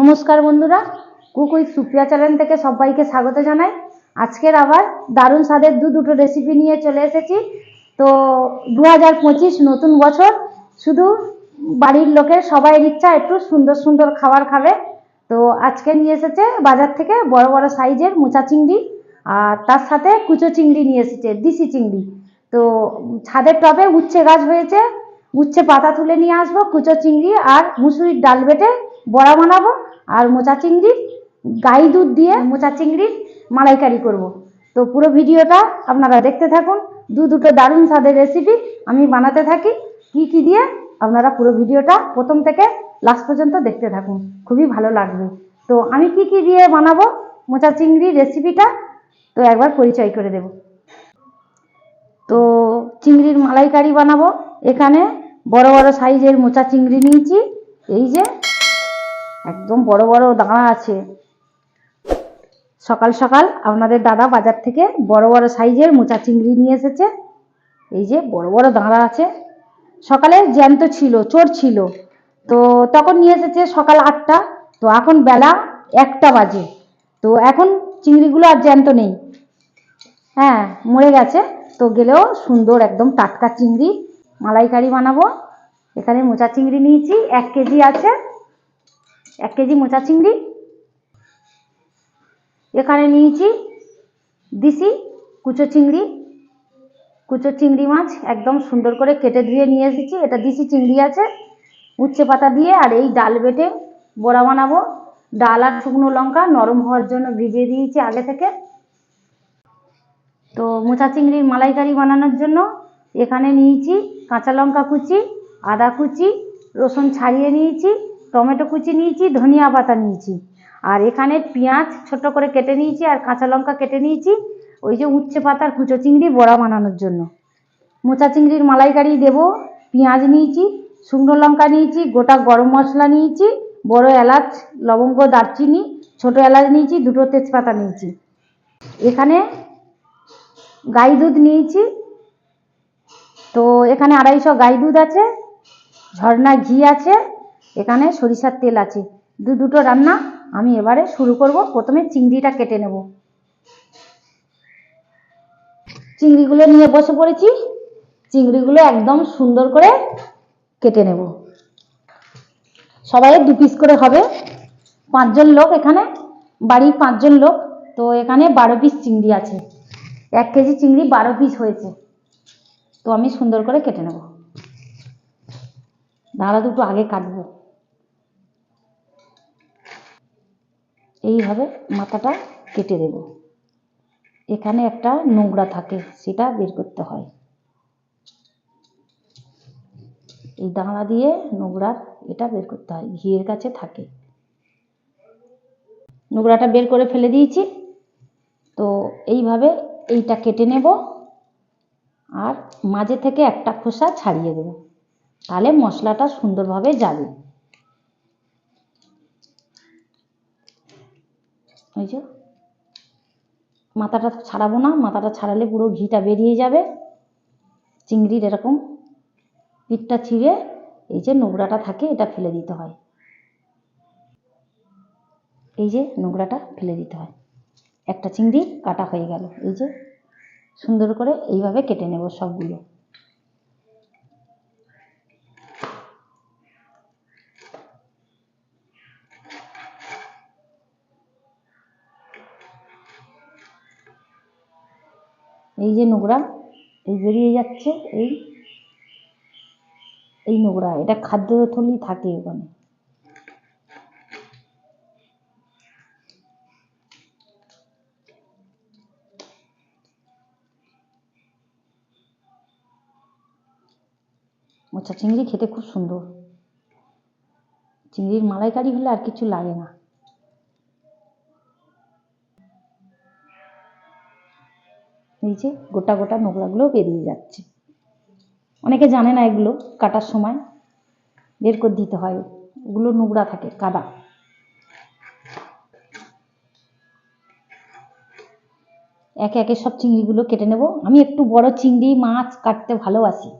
নমস্কার বন্ধুরা, cook with Supriya channel থেকে সবাইকে স্বাগত জানাই। আজকের আবার দারুণ স্বাদের দু দুটো রেসিপি নিয়ে চলে এসেছি। তো দু হাজার পঁচিশ নতুন বছর, শুধু বাড়ির লোকের সবাই ইচ্ছা একটু সুন্দর সুন্দর খাবার খাবে। তো আজকে নিয়ে এসেছে বাজার থেকে বড় বড় সাইজের মোচা চিংড়ি, আর তার সাথে কুচো চিংড়ি নিয়ে এসেছে, দিশি চিংড়ি। তো ছাদের টবে উচ্ছে গাছ হয়েছে, উচ্ছে পাতা তুলে নিয়ে আসব কুচো চিংড়ি আর মুসুরির ডাল বেটে বড়া বানাবো আর মোচা চিংড়ি, গাই দুধ দিয়ে মোচা চিংড়ির মালাইকারি করব। তো পুরো ভিডিওটা আপনারা দেখতে থাকুন, দু দুটো দারুণ স্বাদের রেসিপি আমি বানাতে থাকি, কি কি দিয়ে আপনারা পুরো ভিডিওটা প্রথম থেকে লাস্ট পর্যন্ত দেখতে থাকুন, খুবই ভালো লাগবে তো আমি কি কি দিয়ে বানাবো, মোচা চিংড়ি রেসিপিটা তো একবার পরিচয় করে দেব তো চিংড়ির মালাইকারি বানাবো, এখানে বড় বড় সাইজের মোচা চিংড়ি নিয়েছি, এই যে একদম বড় বড় দাঁড়া আছে। সকাল সকাল আপনাদের দাদা বাজার থেকে বড় বড় সাইজের মোচা চিংড়ি নিয়ে এসেছে। এই যে বড় বড় দাঁড়া আছে। সকালে জ্যান্ত ছিল, চোর ছিল। তো তখন নিয়ে এসেছে সকাল আটটা। তো এখন বেলা একটা বাজে। তো এখন চিংড়িগুলো আর জ্যান্ত নেই। হ্যাঁ মরে গেছে। তো গেলেও সুন্দর একদম টাটকা চিংড়ি। মালাইকারি বানাবো। এখানে মোচা চিংড়ি নিয়েছি, এক কেজি আছে। এক কেজি মোচা চিংড়ি। এখানে নিয়েছি দিশি কুচো চিংড়ি। কুচো চিংড়ি মাছ একদম সুন্দর করে কেটে ধুয়ে নিয়ে এসেছি। এটা দিশি চিংড়ি আছে। উচ্ছে পাতা দিয়ে আর এই ডাল বেটে বড়া বানাবো। ডাল আর শুকনো লঙ্কা নরম হওয়ার জন্য ভিজিয়ে দিয়েছি আগে থেকে। তো মোচা চিংড়ির মালাইকারি বানানোর জন্য এখানে নিয়েছি কাঁচা লঙ্কা কুচি, আদা কুচি, রসুন ছাড়িয়ে নিয়েছি। টমেটো কুচি নিয়েছি, ধনিয়া পাতা নিয়েছি। আর এখানে পেঁয়াজ ছোট করে কেটে নিয়েছি আর কাঁচা লঙ্কা কেটে নিয়েছি। ওই যে উচ্ছে পাতার কুচো চিংড়ি বড়া বানানোর জন্য। মোচা চিংড়ির মালাইকারি দেব, পেঁয়াজ নিয়েছি, শুকনো লঙ্কা নিয়েছি, গোটা গরম মশলা নিয়েছি, বড় এলাচ, লবঙ্গ, দারচিনি, ছোট এলাচ নিয়েছি, দুটো তেজপাতা নিয়েছি। এখানে গাই দুধ নিয়েছি। তো এখানে আড়াইশো গাই দুধ আছে ঝর্ণা ঘি আছে এখানে সরিষার তেল আছে। দু দুটো রান্না আমি এবারে শুরু করব। প্রথমে চিংড়িটা কেটে নেব। চিংড়িগুলো নিয়ে বসে পড়েছি। চিংড়িগুলো একদম সুন্দর করে কেটে নেব। সবাই দু পিস করে হবে। পাঁচজন লোক এখানে। বাড়ির পাঁচজন লোক। তো এখানে বারো পিস চিংড়ি আছে। এক কেজি চিংড়ি বারো পিস হয়েছে। তো আমি সুন্দর করে কেটে নেব। দাঁড়া দুটো আগে কাটবো। এইভাবে মাথাটা কেটে দেব। এখানে একটা নোংরা থাকে, সেটা বের করতে হয়। এই দাঁড়া দিয়ে নোংরার এটা বের করতে হয়, ঘিয়ের কাছে থাকে। নোংরাটা বের করে ফেলে দিয়েছি। তো এইভাবে এইটা কেটে নেব আর মাঝে থেকে একটা খোসা ছাড়িয়ে দেব। তাহলে মশলাটা সুন্দরভাবে যাবে। ওই যে, মাথাটা ছাড়াবো না, মাথাটা ছাড়ালে পুরো ঘিটা বেরিয়ে যাবে, চিংড়ির এরকম পিঠটা ছিঁড়ে এই যে নোংরাটা থাকে, এটা ফেলে দিতে হয়। এই যে নোংরাটা ফেলে দিতে হয়। একটা চিংড়ি কাটা হয়ে গেল, এই যে সুন্দর করে এইভাবে কেটে নেব সবগুলো। এই যে নোংরা, এই বেরিয়ে যাচ্ছে, এই এই নোংরা, এটা খাদ্য থলি থাকে ওখানে মোচা চিংড়ি খেতে খুব সুন্দর। চিংড়ির মালাইকারি হলে আর কিছু লাগে না। যে গোটা গোটা নোংরাগুলো বেরিয়ে যাচ্ছে। অনেকে জানে না এগুলো কাটার সময়, বের করে দিতে হয়। ওগুলো নোংরা থাকে, কাদা। একে একে সব চিংড়িগুলো কেটে নেব। আমি একটু বড় চিংড়ি মাছ কাটতে ভালোবাসি।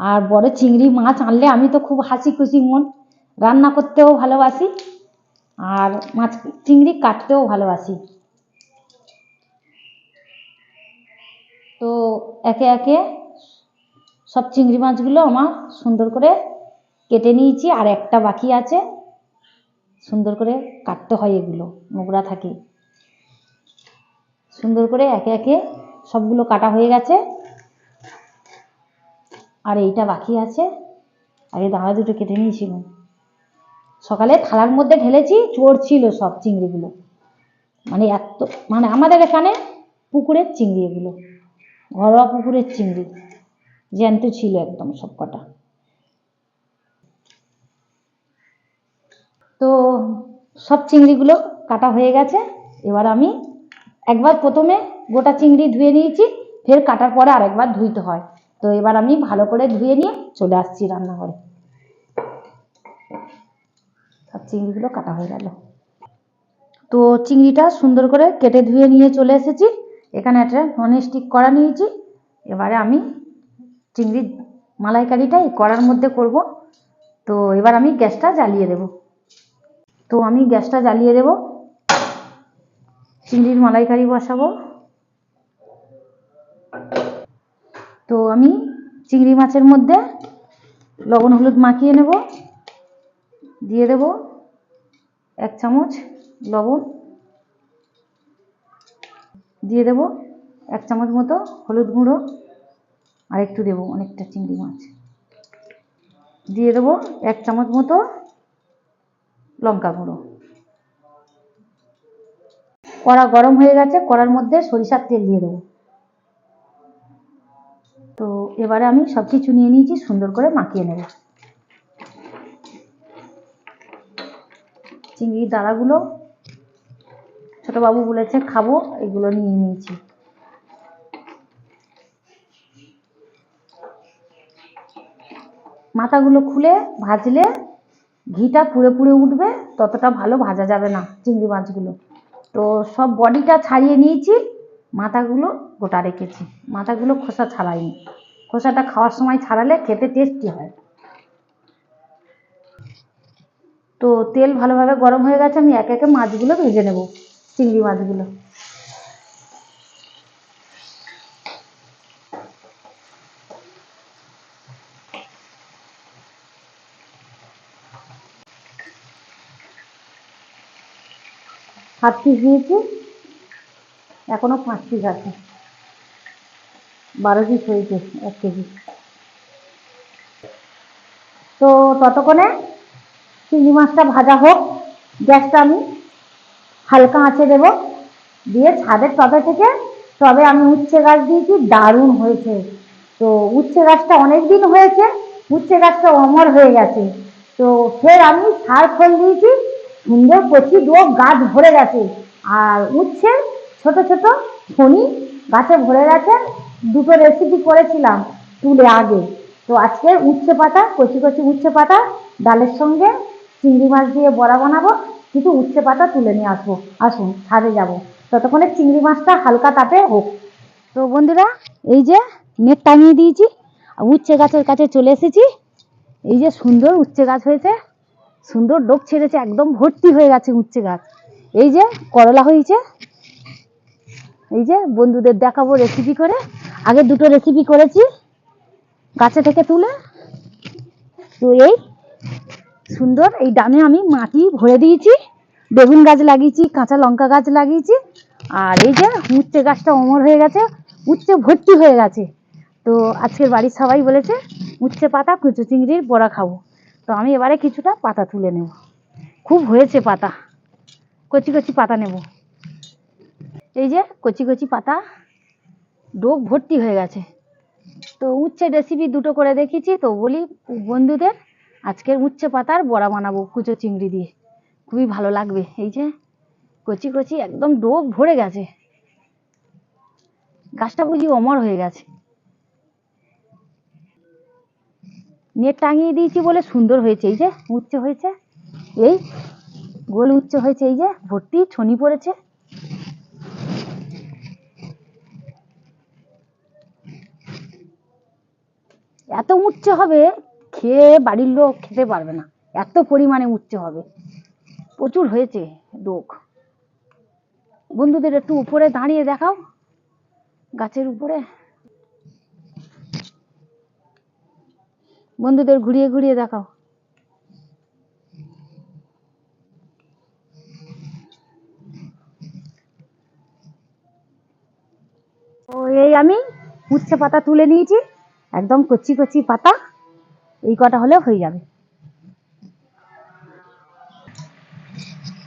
আর বড় চিংড়ি মাছ আনলে আমি তো খুব হাসি খুশি মন। রান্না করতেও ভালোবাসি, আর মাছ, চিংড়ি কাটতেও ভালোবাসি তো একে একে সব চিংড়ি মাছগুলো আমার সুন্দর করে কেটে নিয়েছি, আর একটা বাকি আছে। সুন্দর করে কাটতে হয় এগুলো নোংরা থাকে। সুন্দর করে একে একে সবগুলো কাটা হয়ে গেছে। আর এইটা বাকি আছে। আগে দাঁড়া দুটো কেটে নিয়েছিলাম সকালে থালার মধ্যে ঢেলেছি, চোর ছিল সব চিংড়িগুলো। মানে এত মানে আমাদের এখানে পুকুরের চিংড়ি এগুলো। ঘরোয়া পুকুরের চিংড়ি। জ্যান্ত ছিল একদম সব কটা তো সব চিংড়িগুলো কাটা হয়ে গেছে। এবার আমি একবার প্রথমে গোটা চিংড়ি ধুয়ে নিয়েছি, ফের কাটার পরে আরেকবার ধুইতে হয়। তো এবার আমি ভালো করে ধুয়ে নিয়ে চলে আসছি রান্নাঘরে। সব চিংড়িগুলো কাটা হয়ে গেল। তো চিংড়িটা সুন্দর করে কেটে ধুয়ে নিয়ে চলে এসেছি। এখানে একটা নন স্টিক কড়া নিয়েছি। এবারে আমি চিংড়ির মালাইকারিটা এই কড়ার মধ্যে করব। তো এবার আমি গ্যাসটা জ্বালিয়ে দেব। তো আমি গ্যাসটা জ্বালিয়ে দেব। চিংড়ির মালাইকারি বসাবো। তো আমি চিংড়ি মাছের মধ্যে লবণ, হলুদ মাখিয়ে নেব। দিয়ে দেব এক চামচ লবণ। দিয়ে দেব এক চামচ মতো হলুদ গুঁড়ো আর একটু দেবো অনেকটা চিংড়ি মাছ। দিয়ে দেবো এক চামচ মতো লঙ্কা গুঁড়ো। কড়া গরম হয়ে গেছে, কড়ার মধ্যে সরিষার তেল দিয়ে দেবো। তো এবারে আমি সব কিছু নিয়ে নিয়েছি, সুন্দর করে মাখিয়ে নেব। চিংড়ির দাঁড়াগুলো ছোটবাবু বলেছে, খাব, এগুলো নিয়ে নিয়েছি। মাথাগুলো খুলে, ভাজলে ঘিটা পুড়ে পুড়ে উঠবে, ততটা ভালো ভাজা যাবে না চিংড়ি মাছগুলো। তো সব বডিটা ছাড়িয়ে নিয়েছি, মাথাগুলো গোটা রেখেছি। মাথাগুলো খোসা ছাড়াইনি। খোসাটা খাওয়ার সময় ছাড়ালে খেতে টেস্টি হয়। তো তেল ভালোভাবে গরম হয়ে গেছে, আমি একে একে মাছগুলো ভেজে নেব। চিংড়ি মাছগুলো। সাত পিস দিয়েছি এখনও পাঁচ পিস আছে। বারো পিস হয়েছে, এক কেজি। তো ততক্ষণে চিংড়ি মাছটা ভাজা হোক, গ্যাসটা আমি হালকা আঁচে দেব। দিয়ে ছাদের টবে থেকে টবে আমি উচ্ছে গাছ দিয়েছি, দারুণ হয়েছে। তো উচ্ছে গাছটা অনেক দিন হয়েছে, উচ্ছে গাছটা অমর হয়ে গেছে। তো ফের আমি সার খোল দিয়েছি, সুন্দর কচি ডোক গাছ ভরে গেছে। আর উচ্ছে ছোট ছোট ফণি গাছে ভরে গেছে, দুটো রেসিপি করেছিলাম তুলে আগে। তো আজকে উচ্ছে পাতা, কচি কচি উচ্ছে পাতা, ডালের সঙ্গে চিংড়ি মাছ দিয়ে বড়া বানাবো। কিছু উচ্ছে পাতা তুলে নিয়ে আসব। আসুন, ছাদে যাব। ততক্ষণে চিংড়ি মাছটা হালকা তাপে হোক। তো বন্ধুরা, এই যে নেট টাঙিয়ে দিয়েছি উচ্ছে গাছের কাছে চলে এসেছি। এই যে সুন্দর উচ্ছে গাছ হয়েছে, সুন্দর ডোক ছেড়েছে, একদম ভর্তি হয়ে গেছে উচ্ছে গাছ। এই যে করলা হয়েছে, এই যে বন্ধুদের দেখাবো রেসিপি করে। আগে দুটো রেসিপি করেছি, গাছে থেকে তুলে। তো এই সুন্দর। এই ডামে আমি মাটি ভরে দিয়েছি। বেগুন গাছ লাগিয়েছি, কাঁচা লঙ্কা গাছ লাগিয়েছি। আর এই যে উচ্ছে গাছটা অমর হয়ে গেছে, উচ্ছে ভর্তি হয়ে গেছে। তো আজকের বাড়ির সবাই বলেছে, উচ্ছে পাতা, কুচু চিংড়ির বড়া খাব। তো আমি এবারে কিছুটা পাতা তুলে নেব। খুব হয়েছে পাতা। কচি কচি পাতা নেব। এই যে কচি কচি পাতা ডোক ভর্তি হয়ে গেছে। তো উচ্ছে রেসিপি দুটো করে দেখিয়েছি, তো বলি বন্ধুদের আজকের উচ্ছে পাতার বড়া বানাবো কুচো চিংড়ি দিয়ে। খুবই ভালো লাগবে। এই যে কচি কচি একদম ডোব ভরে গেছে। গাছটা বুঝি অমর হয়ে গেছে। নেট টাঙিয়ে দিয়েছি বলে সুন্দর হয়েছে। এই যে উচ্ছে হয়েছে। এই গোল উচ্ছে হয়েছে। এই যে ভর্তি ছনি পড়েছে। এত উচ্ছে হবে খেয়ে বাড়ির লোক খেতে পারবে না। এত পরিমাণে উচ্ছে হবে। প্রচুর হয়েছে ডোক বন্ধুদের একটু উপরে দাঁড়িয়ে দেখাও। গাছের উপরে। বন্ধুদের ঘুরিয়ে ঘুরিয়ে দেখাও। ও, এই আমি উচ্ছে পাতা তুলে নিয়েছি। একদম কচি কচি পাতা। এই কটা হলে হয়ে যাবে।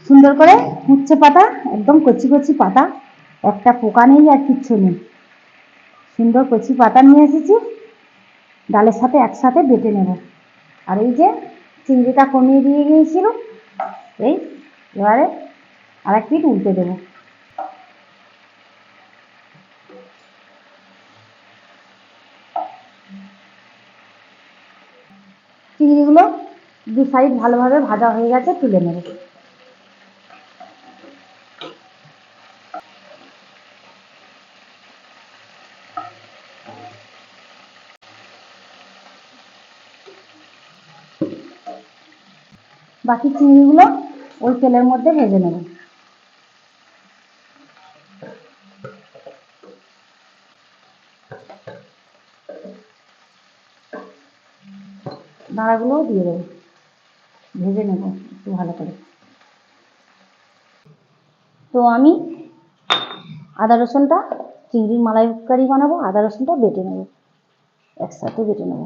সুন্দর করে উচ্ছে পাতা, একদম কচি কচি পাতা, একটা পোকা নেই আর কিচ্ছু নেই। সুন্দর কচি পাতা নিয়ে এসেছি, ডালের সাথে একসাথে বেটে নেব। আর এই যে চিংড়িটা কমিয়ে দিয়ে গিয়েছিল, এই এবারে আর এক পিঠ উল্টে দেবো। চিংড়িগুলো দু সাইড ভালোভাবে ভাজা হয়ে গেছে, তুলে নেব। বাকি চিংড়িগুলো ওই তেলের মধ্যে ভেজে নেব। দাঁড়াগুলোও দিয়ে দেবো। ভেজে নেব একটু ভালো করে। তো আমি আদা রসুনটা চিংড়ির মালাইকারি বানাবো, আদা রসুনটা বেটে নেব। একসাথে বেটে নেব।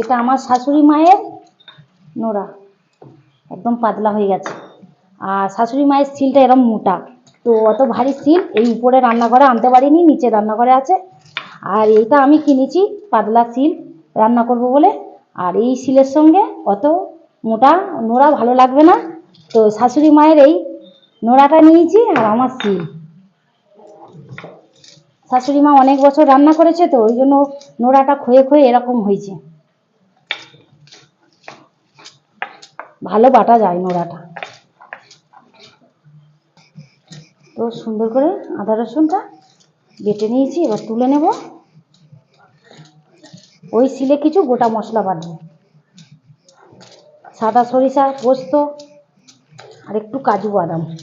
এটা আমার শাশুড়ি মায়ের নোড়া। একদম পাতলা হয়ে গেছে। আর শাশুড়ি মায়ের সিলটা এরকম মোটা। তো অত ভারী সিল এই উপরে রান্নাঘরে আনতে পারিনি, নিচে রান্নাঘরে আছে। আর এইটা আমি কিনেছি, পাতলা সিল রান্না করব বলে। আর এই সিলের সঙ্গে অত মোটা নোড়া ভালো লাগবে না। তো শাশুড়ি মায়ের এই নোড়াটা নিয়েছি আর আমার সিল শাশুড়ি মা অনেক বছর রান্না করেছে তো ওই জন্য নোড়াটা ক্ষয়ে ক্ষয়ে এরকম হয়েছে। ভালো বাটা যায় নোড়াটা। তো সুন্দর করে আদা রসুনটা বেটে নিয়েছি, এবার তুলে নেব। ওই শিলে কিছু গোটা মশলা বাটবো। সাদা সরিষা, পোস্ত, আর একটু কাজু বাদাম।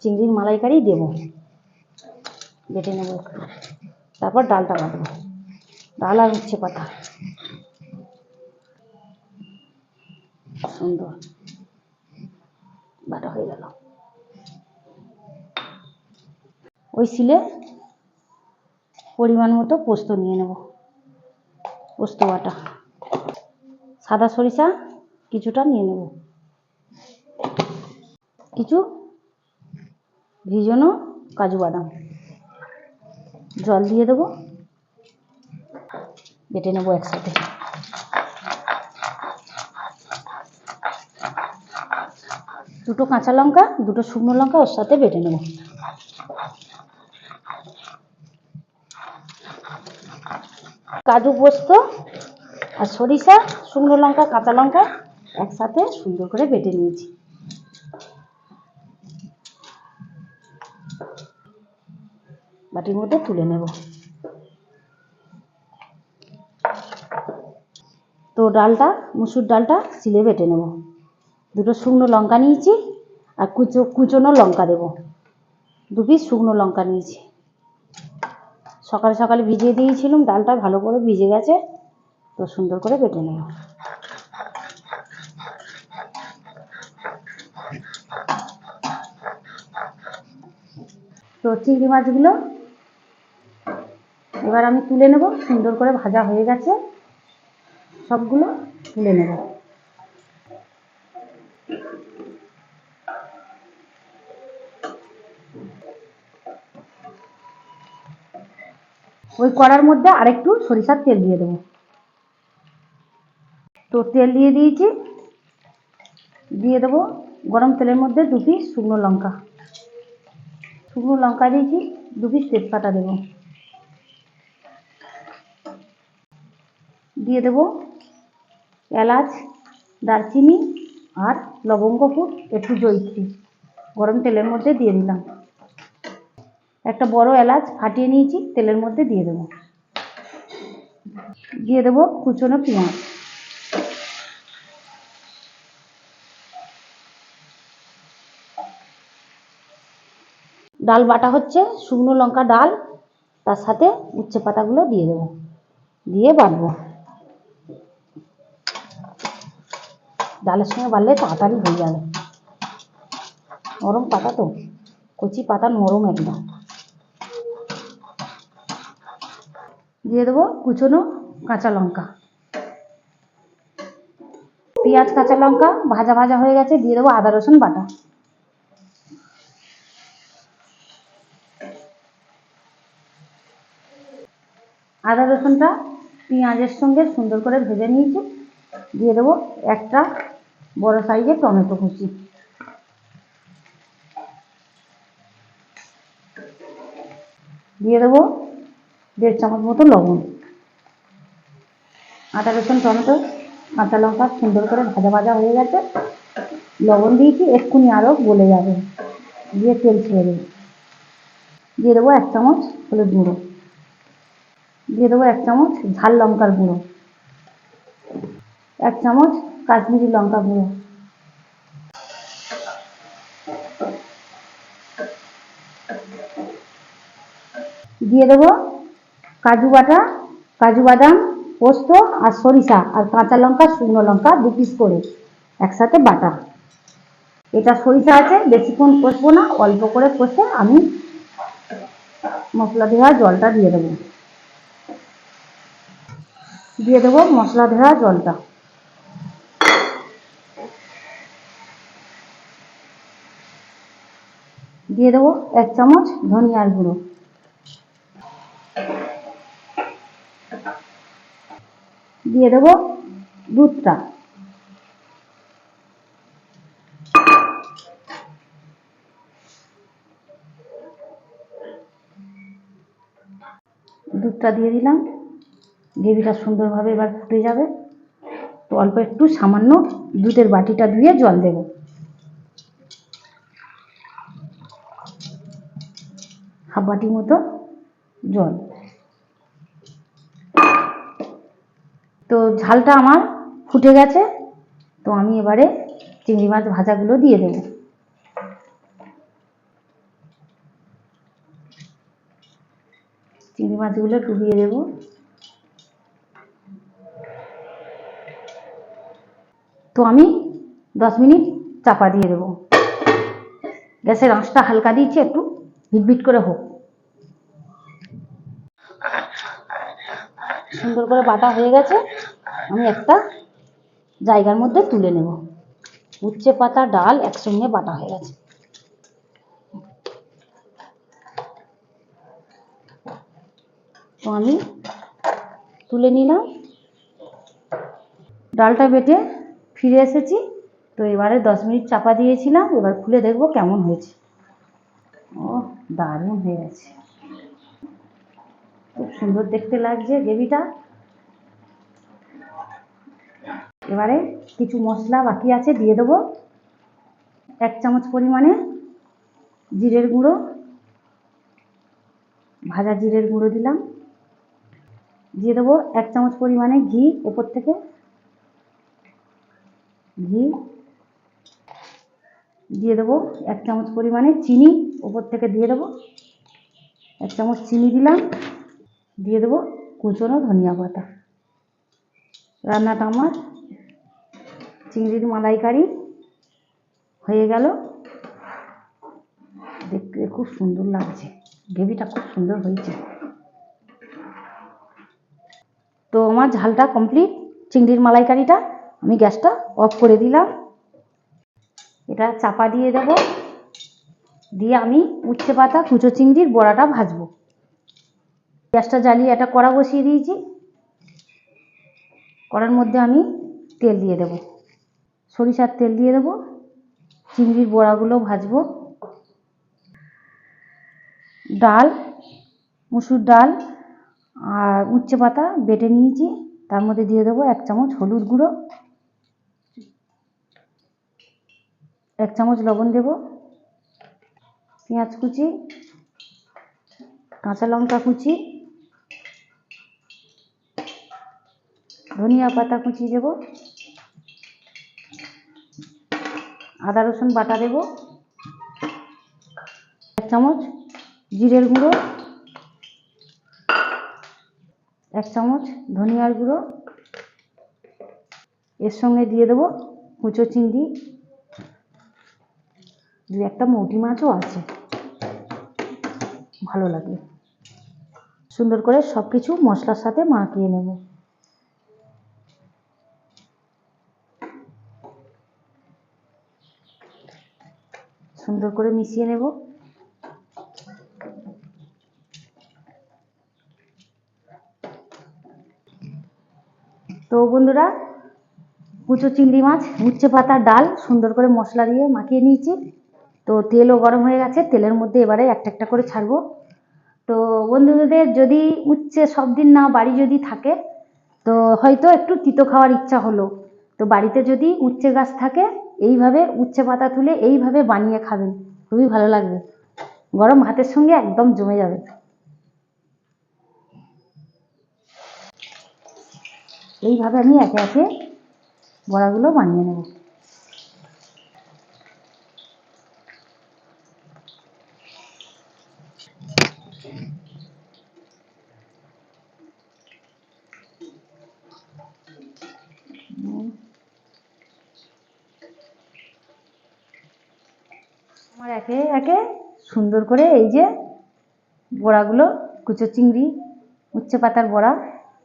চিংড়ির মালাইকারি দেব। বেটে নেব একটু। তারপর ডালটা বাটবো। ডাল আর হচ্ছে পাতা। সুন্দর। বাটা হয়ে গেল। ওই শিলে পরিমাণ মতো পোস্ত নিয়ে নেব। পোস্ত বাটা। সাদা সরিষা কিছুটা নিয়ে নেব। কিছু ভিজানো কাজু বাদাম। জল দিয়ে দেবো। বেটে নেব একসাথে। দুটো কাঁচা লঙ্কা, দুটো শুকনো লঙ্কা ওর সাথে বেটে নেব। কাজু পোস্ত আর সরিষা, শুকনো লঙ্কা, কাঁচা লঙ্কা একসাথে সুন্দর করে বেটে নিয়েছি। বাটির মধ্যে তুলে নেব। তো ডালটা, মুসুর ডালটা সিলে বেটে নেব। দুটো শুকনো লঙ্কা নিয়েছি আর কুচো, কুচোনো লঙ্কা দেব। দু পিস শুকনো লঙ্কা নিয়েছি। সকালে সকালে ভিজিয়ে দিয়েছিলাম, ডালটা ভালো করে ভিজে গেছে, তো সুন্দর করে বেটে নেব তো চিংড়ি মাছগুলো এবার আমি তুলে নেব, সুন্দর করে ভাজা হয়ে গেছে, সবগুলো তুলে নেব। ওই কড়ার মধ্যে আরেকটু সরিষার তেল দিয়ে দেবো। তো তেল দিয়ে দিয়েছি। দিয়ে দেবো গরম তেলের মধ্যে দু পিস শুকনো লঙ্কা। শুকনো লঙ্কা দিয়েছি, দু পিস তেজপাতা দেবো। দিয়ে দেবো এলাচ, দারচিনি আর লবঙ্গ ফুট একটু জয়িত্রী। গরম তেলের মধ্যে দিয়ে দিলাম। একটা বড় এলাচ ফাটিয়ে নিয়েছি, তেলের মধ্যে দিয়ে দেবো। দিয়ে দেবো কুচনো পেঁয়াজ। ডাল বাটা হচ্ছে, শুকনো লঙ্কা ডাল, তার সাথে উচ্ছে পাতাগুলো দিয়ে দেবো। দিয়ে বাটবো। ডালের সঙ্গে বাড়লে তাড়াতাড়ি হয়ে যাবে। নরম পাতা তো, কচি পাতা নরম একদম। দিয়ে দেবো কুচনো কাঁচা লঙ্কা। পেঁয়াজ, কাঁচা লঙ্কা ভাজা ভাজা হয়ে গেছে, দিয়ে দেবো আদা, রসুন, বাটা। আদা, রসুনটা পেঁয়াজের সঙ্গে সুন্দর করে ভেজে নিয়েছি। দিয়ে দেবো একটা বড় সাইজের টমেটো কুচি। দিয়ে দেবো দেড় চামচ মতো লবণ। আদা, রসুন, টমেটো, কাঁচা লঙ্কা সুন্দর করে ভাজা ভাজা হয়ে গেছে। লবণ দিয়েছি, এক্ষুনি আরও গলে যাবে। দিয়ে তেল ছেড়ে দেবো। দিয়ে দেবো এক চামচ হলুদ গুঁড়ো। দিয়ে দেবো এক চামচ ঝাল লঙ্কার গুঁড়ো। এক চামচ কাশ্মীরি লঙ্কা গুঁড়ো। দিয়ে দেবো কাজু বাটা, কাজু বাদাম, পোস্ত আর সরিষা আর কাঁচা লঙ্কা, শুকনো লঙ্কা দু পিস করে একসাথে বাটা। এটা সরিষা আছে, বেশিক্ষণ কষবো না, অল্প করে কষে আমি মশলা দেওয়া জলটা দিয়ে দেবো। দিয়ে দেবো মশলা দেওয়া জলটা। দিয়ে দেবো এক চামচ ধনিয়ার গুঁড়ো। দিয়ে দেবো দুধটা। দুধটা দিয়ে দিলাম। গ্রেভিটা সুন্দরভাবে এবার ফুটে যাবে। তো অল্প একটু সামান্য দুধের বাটিটা ধুয়ে জল দেবো। হাফ বাটি মতো জল। তো ঝালটা আমার ফুটে গেছে, তো আমি এবারে চিংড়ি মাছ ভাজাগুলো দিয়ে দেবো। চিংড়ি মাছগুলো ডুবিয়ে দেবো। তো আমি দশ মিনিট চাপা দিয়ে দেবো। গ্যাসের আঁচটা হালকা দিয়েছি, একটু হিটবিট করে হোক। সুন্দর করে বাটা হয়ে গেছে। আমি একটা জায়গার মধ্যে তুলে নেব। উচ্ছে পাতা, ডাল একসঙ্গে বাটা হয়ে গেছে। তো আমি তুলে নিলাম। ডালটা বেটে ফিরে এসেছি। তো এবারে দশ মিনিট চাপা দিয়েছিলাম। এবার খুলে দেখব কেমন হয়েছে। ও, দারুণ হয়ে গেছে। খুব সুন্দর দেখতে লাগছে গ্রেভিটা। এবারে কিছু মশলা বাকি আছে, দিয়ে দেবো। এক চামচ পরিমাণে জিরের গুঁড়ো। ভাজা জিরের গুঁড়ো দিলাম। দিয়ে দেবো এক চামচ পরিমাণে ঘি ওপর থেকে। ঘি। দিয়ে দেবো এক চামচ পরিমাণে চিনি ওপর থেকে দিয়ে দেবো। এক চামচ চিনি দিলাম। দিয়ে দেবো কুচনো ধনিয়া পাতা। রান্নাটা আমার চিংড়ির মালাইকারি হয়ে গেল। দেখতে খুব সুন্দর লাগছে। গ্রেভিটা খুব সুন্দর হয়েছে। তো আমার ঝালটা কমপ্লিট চিংড়ির মালাইকারিটা আমি গ্যাসটা অফ করে দিলাম। এটা চাপা দিয়ে দেব। দিয়ে আমি উচ্ছে পাতা, কুচো চিংড়ির বড়াটা ভাজবো। গ্যাসটা জ্বালিয়ে একটা কড়া বসিয়ে দিয়েছি। কড়ার মধ্যে আমি তেল দিয়ে দেব। সরিষার তেল দিয়ে দেবো, চিংড়ির বড়াগুলো ভাজবো। ডাল, মুসুর ডাল আর উচ্ছে পাতা বেটে নিয়েছি, তার মধ্যে দিয়ে দেবো এক চামচ হলুদ গুঁড়ো। এক চামচ লবণ দেব, পেঁয়াজ কুচি, কাঁচা লঙ্কা কুচি, ধনিয়া পাতা কুচি দেব। আদা রসুন বাটা দেব। এক চামচ জিরের গুঁড়ো। এক চামচ ধনিয়ার গুঁড়ো। এর সঙ্গে দিয়ে দেবো কুচো চিংড়ি। দু একটা মৌটি মাছও আছে। ভালো লাগে। সুন্দর করে সব কিছু মশলার সাথে মাখিয়ে নেব। সুন্দর করে মিশিয়ে নেব। তো বন্ধুরা, কুচো চিংড়ি মাছ, উচ্ছে পাতার ডাল সুন্দর করে মশলা দিয়ে মাখিয়ে নিয়েছি। তো তেলও গরম হয়ে গেছে, তেলের মধ্যে এবারে একটা একটা করে ছাড়বো। তো বন্ধুদের যদি উচ্ছে সব দিন না বাড়ি যদি থাকে, তো হয়তো একটু তিতো খাওয়ার ইচ্ছা হলো। তো বাড়িতে যদি উচ্ছে গাছ থাকে এইভাবে উচ্ছে পাতা তুলে এইভাবে বানিয়ে খাবেন। খুবই ভালো লাগবে। গরম ভাতের সঙ্গে একদম জমে যাবে। এইভাবে আমি একে একে বড়াগুলো বানিয়ে নেব আমার একে একে সুন্দর করে এই যে বড়াগুলো, কুচো চিংড়ি, উচ্ছে পাতার বড়া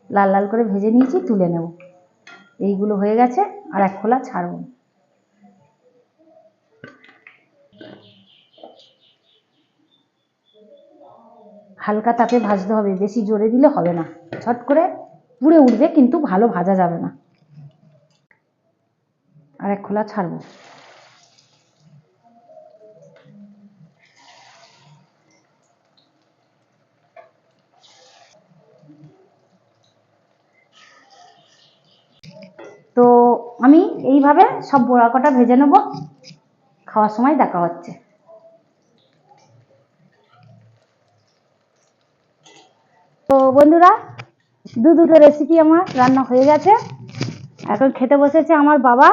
লাল লাল করে ভেজে নিয়েছি, তুলে নেব। এইগুলো হয়ে গেছে আর এক খোলা ছাড়ব। হালকা তাপে ভাজতে হবে, বেশি জোরে দিলে হবে না। ছট করে পুড়ে উঠবে, কিন্তু ভালো ভাজা যাবে না। আর এক খোলা ছাড়বো। তো আমি এইভাবে সব বড়া কটা ভেজে নেব। খাওয়ার সময় দেখা হচ্ছে। তো বন্ধুরা দু দুটো রেসিপি আমার রান্না হয়ে গেছে। এখন খেতে বসেছে আমার বাবা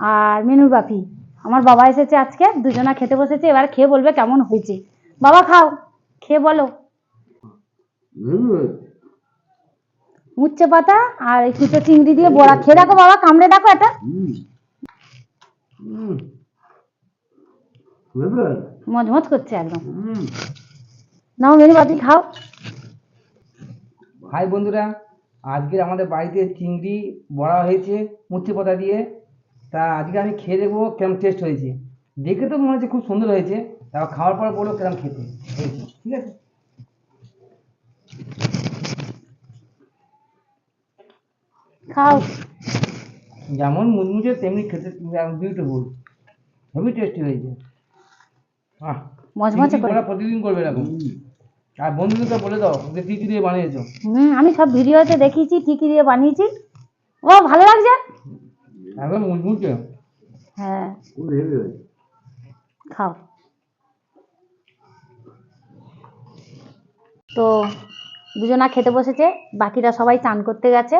আর মেনুর বাপি। আমার বাবা এসেছে আজকে, দুজনা খেতে বসেছে, এবার খেয়ে বলবে কেমন হয়েছে। বাবা, খাও, খেয়ে বলো। উচ্ছে পাতা আর এই কুচো চিংড়ি দিয়ে বড়া। খেয়ে দেখো বাবা কামড়ে দেখো এটা। মজমজ করছে একদম। নাও মেনু বাপি খাও। হাই বন্ধুরা আজকে আমাদের বাড়িতে চিংড়ি বড়া হয়েছে মুচি পাতা দিয়ে। তা আজকে আমি খেয়ে দেখব কেমন টেস্ট হয়েছে। দেখে তো মনে হচ্ছে খুব সুন্দর হয়েছে। তারপর খাওয়ার পর বলব কেমন খেতে ঠিক আছে? খাও। যেমন মুচমুচে তেমনি খেতে বিউটিফুল হেভি টেস্টি হয়েছে। আহ মজমজে করে। বড়া প্রতিদিন করবে এরকম। আর বন্ধুদেরকে বলে দাও যে কী কী দিয়ে বানিয়েছো। হুম আমি সব ভিডিওতে দেখিয়েছি কি কি দিয়ে বানিয়েছি। ও ভালো লাগছে? একদম মুচমুচে হ্যাঁ। খাও। তো দুজনা খেতে বসেছে বাকিরা সবাই চান করতে গেছে।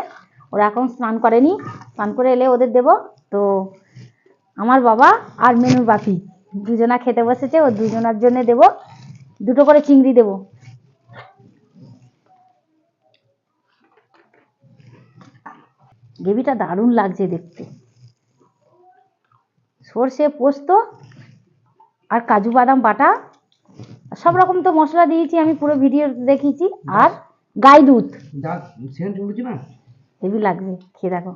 ওরা এখন স্নান করেনি। স্নান করে এলে ওদের দেব। তো আমার বাবা আর মেনুর বাপি দুজনা খেতে বসেছে, ও দুজনার জন্য দেব। দুটো করে চিংড়ি দেব। গ্রেভিটা দারুণ লাগছে দেখতে। সর্ষে, পোস্ত আর কাজু বাদাম বাটা, সব রকম তো মশলা দিয়েছি, আমি পুরো ভিডিও দেখিয়েছি। আর গাই দুধ। না? হেভি লাগবে, খেয়ে দেখো।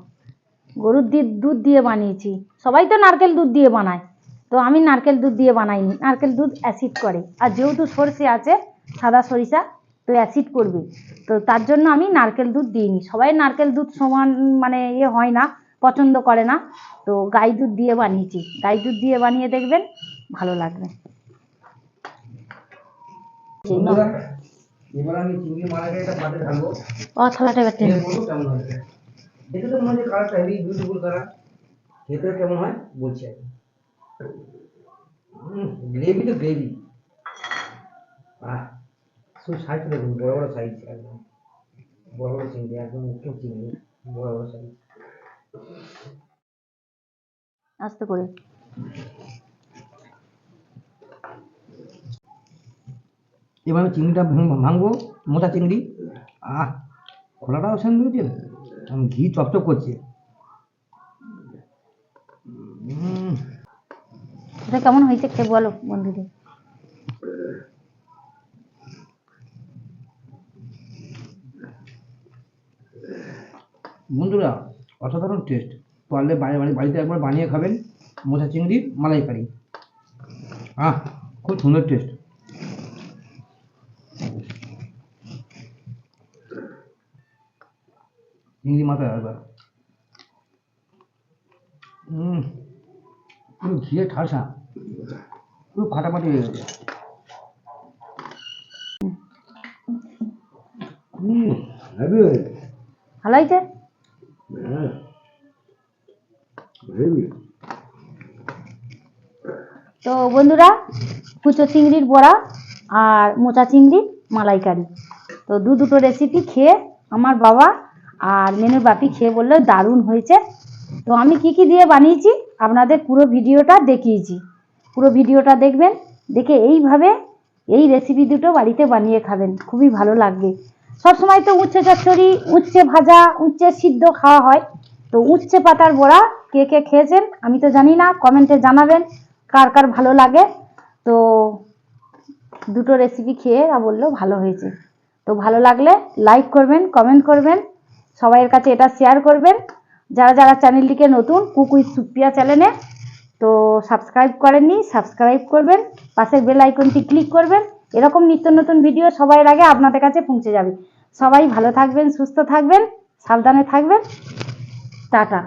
গরুর দুধ দিয়ে বানিয়েছি। সবাই তো নারকেল দুধ দিয়ে বানায়। তো আমি নারকেল দুধ দিয়ে বানাইনি। নারকেল দুধ অ্যাসিড করে। আর যেহেতু সর্ষে আছে, সাদা সরিষা, তো অ্যাসিড করবে। তো তার জন্য আমি নারকেল দুধ দিইনি। সবাই নারকেল দুধ সমান মানে ইয়ে হয় না, পছন্দ করে না। তো গাই দুধ দিয়ে বানিয়েছি। গাই দুধ দিয়ে বানিয়ে দেখবেন, ভালো লাগবে। এবার আমি চিংড়ি মারাকে পাতে ঢালবো। ও থালাটা খেয়ে কেমন দেখে তো মনে হচ্ছে কালারটা হেভি বিউটিফুল কালার খেতে কেমন হয় বলছি আর গ্রেভি তো গ্রেভি আহ শুধু সাইজ দেখুন বড় বড় সাইজ একদম। বড় বড় চিংড়ি একদম মুখ্য চিংড়ি আস্তে করে। এবার চিংড়িটা ভাঙবো মোটা চিংড়ি। আহ খোলাটাও সেন দিয়েছে আমি ঘি চপচপ করছে। এটা কেমন হয়েছে খেয়ে বলো বন্ধুদের? বন্ধুরা অসাধারণ টেস্ট পারলে বাড়ি বাড়ি বাড়িতে একবার বানিয়ে খাবেন মোচা চিংড়ি মালাইকারি। আহ খুব সুন্দর টেস্ট চিংড়ি মাথা একবার। হুম পুরো ঘিয়ে ঠাসা পুরো ফাটাফাটি হয়ে গেছে। ভালো হয়েছে? হ্যাঁ তো বন্ধুরা কুচো চিংড়ির বড়া আর মোচা চিংড়ির মালাইকারি। তো দু দুটো রেসিপি খেয়ে আমার বাবা আর মেনুর বাপি খেয়ে বলল, দারুণ হয়েছে। তো আমি কি কি দিয়ে বানিয়েছি, আপনাদের পুরো ভিডিওটা দেখিয়েছি। পুরো ভিডিওটা দেখবেন, দেখে এইভাবে এই রেসিপি দুটো বাড়িতে বানিয়ে খাবেন, খুবই ভালো লাগবে। সবসময় তো উচ্ছে চচ্চড়ি, উচ্ছে ভাজা, উচ্ছে সিদ্ধ খাওয়া হয়। তো উচ্ছে পাতার বড়া কে কে খেয়েছেন আমি তো জানি না, কমেন্টে জানাবেন কার কার ভালো লাগে। তো দুটো রেসিপি খেয়ে বলল, ভালো হয়েছে। তো ভালো লাগলে লাইক করবেন কমেন্ট করবেন। সবাইয়ের কাছে এটা শেয়ার করবেন। যারা যারা চ্যানেলটিকে নতুন কুকুই সুপ্রিয়া চ্যানেলে তো সাবস্ক্রাইব করেননি সাবস্ক্রাইব করবেন, পাশের বেল আইকনটি ক্লিক করবেন। এরকম নিত্য নতুন ভিডিও সবার আগে আপনাদের কাছে পৌঁছে যাবে। সবাই ভালো থাকবেন, সুস্থ থাকবেন, সাবধানে থাকবেন। টাটা।